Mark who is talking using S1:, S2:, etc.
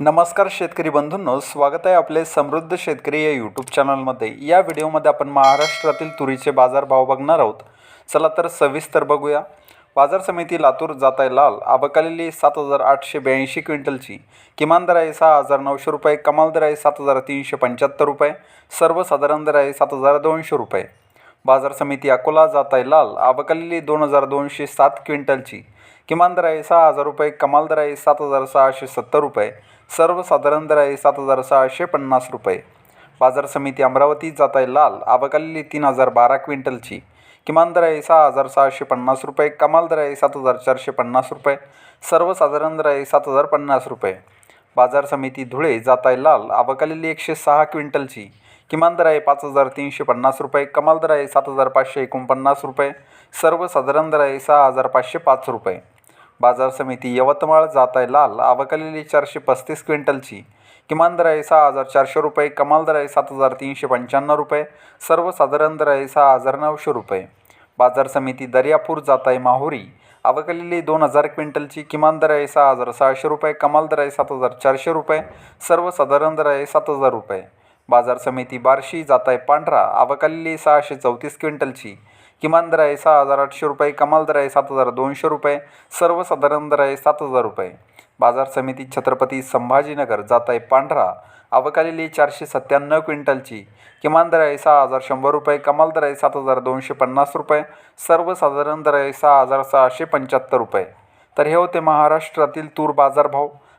S1: नमस्कार शेतकरी बंधूंनो स्वागत आहे आपले समृद्ध शेतकरी या यूट्यूब चॅनलमध्ये या व्हिडिओमध्ये आपण महाराष्ट्रातील तुरीचे बाजारभाव बघणार आहोत. चला तर सविस्तर बघूया. बाजार समिती लातूर जात आहे लाल. आबकालेली सात हजार आठशे ब्याऐंशी क्विंटलची. किमान दर आहे सहा हजार नऊशे रुपये कमाल दर आहे सात हजार तीनशे पंच्याहत्तर रुपये. सर्वसाधारण दर आहे सात हजार दोनशे रुपये. बाजार समिती अकोला जात आहे लाल. आबकालेली दोन हजार दोनशे सात क्विंटलची. किमान दर आहे सहा हजार रुपये कमाल दर आहे सात हजार सहाशे सत्तर रुपये सर्वसाधारण दर आहे सात हजार सहाशे पन्नास रुपये. बाजार समिती अमरावती जात आहे लाल. आबकालेली तीन हजार बारा क्विंटलची. किमान दर आहे सहा हजार सहाशे पन्नास रुपये कमाल दर आहे सात हजार चारशे पन्नास रुपये सर्वसाधारण दर आहे सात हजार पन्नास रुपये. बाजार समिती धुळे जात आहे लाल. आबकालेली एकशे सहा क्विंटलची. किमान दर आहे पाच हजार तीनशे पन्नास रुपये कमाल दर आहे सात हजार पाचशे एकोणपन्नास रुपये सर्वसाधारण दर आहे सहा हजार पाचशे पाच रुपये. बाजार समिती यवतमाळ जात आहे लाल आवकलेली चारशे पस्तीस क्विंटलची. किमान दर आहे सहा हजार चारशे रुपये कमाल दर आहे सात हजार तीनशे पंच्याण्णव रुपये सर्वसाधारण दर आहे सहा हजार नऊशे रुपये. बाजार समिती दर्यापूर जात आहे माहुरी आवकलेली दोन हजार क्विंटलची किमान दर आहे सहा हजार सहाशे रुपये कमाल दर आहे सात हजार चारशे रुपये सर्वसाधारण दर आहे सात हजार रुपये. बाजार समिती बार्शी जात आहे पांढरा आबकालेली सहाशे चौतीस क्विंटलची. किमान दर आहे सहा हजार आठशे रुपये कमाल दर आहे सात हजार दोनशे रुपये सर्वसाधारण दर आहे सात हजार रुपये. बाजार समिती छत्रपती संभाजीनगर जात आहे पांढरा अवकालेली चारशे सत्त्याण्णव क्विंटलची. किमान दर आहे सहा हजार शंभर रुपये कमाल दर आहे सात हजार दोनशे पन्नास रुपये सर्वसाधारण दर आहे सहा हजार सहाशे पंच्याहत्तर रुपये. तर हे होते महाराष्ट्रातील तूर बाजारभाव.